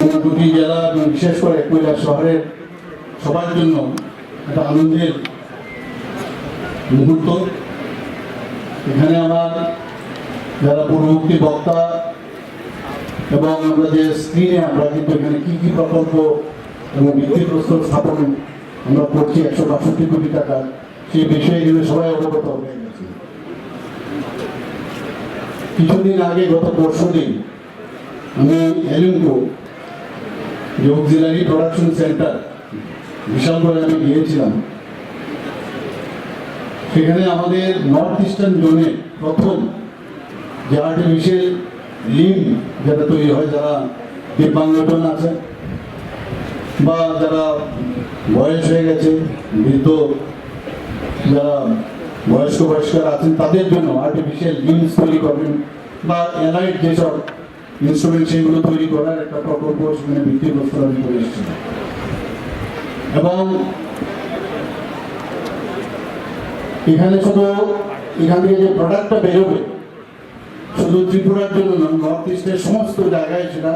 দুটি জেলা বিশেষ করে কৈলাস শহরের সবার জন্য একটা আনন্দের মুহূর্ত। এখানে আমার যারা পূর্ববর্তী বক্তা এবং আমরা যে স্ক্রিনে আমরা কিন্তু এখানে কি কি প্রকল্প এবং ভিত্তিপ্রস্তর স্থাপন আমরা করছি, একশো বাষট্টি কোটি টাকা, সেই বিষয়ে কিন্তু সবাই অবগত হয়ে গেছে। কিছুদিন আগে, গত পরশু দিন আমি এলিমকো যে অক্সিলারি প্রোডাকশন সেন্টার বিশাল করে আমি গিয়েছিলাম। সেখানে আমাদের নর্থ ইস্টার্ন জোনে প্রথম যে আর্টিফিশিয়াল লিম যেটা তৈরি হয়, যারা দিব্যাঙ্গজন আছে বা যারা বয়স হয়ে গেছে, বৃদ্ধ যারা বয়স্ক বয়স্করা আছেন, তাদের জন্য আর্টিফিশিয়াল লিমস তৈরি করবেন বা এলাইট যেসব তৈরি করার একটা প্রকল্প সেখানে আমি করে এবং এখানে শুধু এখান থেকে যে প্রোডাক্টটা বেরোবে, শুধু ত্রিপুরার জন্য নয় নর্থ ইস্টের সমস্ত জায়গায় সেটা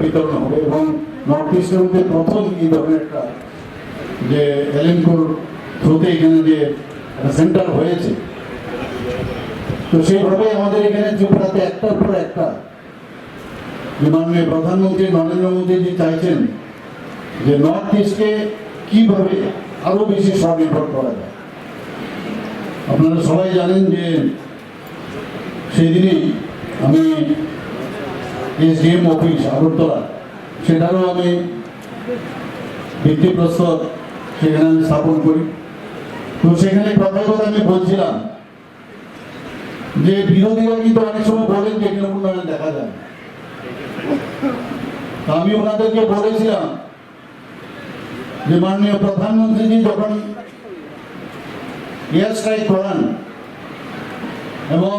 বিতরণ হবে এবং নর্থ ইস্টের মধ্যে প্রথম এই ধরনের একটা যে এলেনকোর থ্রুতে এখানে যে সেন্টার হয়েছে। তো সেইভাবে আমাদের এখানে ত্রিপুরাতে একটার পর একটা মাননীয় প্রধানমন্ত্রী নরেন্দ্র মোদীজি চাইছেন যে নর্থ ইস্টকে কীভাবে আরও বেশি স্বনির্ভর করা যায়। আপনারা সবাই জানেন যে সেই দিনই আমি এসডিএম অফিস আগরতলা, সেটারও আমি ভিত্তিপ্রস্তর সেখানে আমি স্থাপন করি। তো সেখানে কথায় কথা আমি বলছিলাম যে বিরোধীরা কিন্তু অনেক সময় বলেন যে উন্নয়ন দেখা যায় আমি ওনাদেরকে বলেছিলাম যে মাননীয় প্রধানমন্ত্রীজি যখন এয়ার স্ট্রাইক করান এবং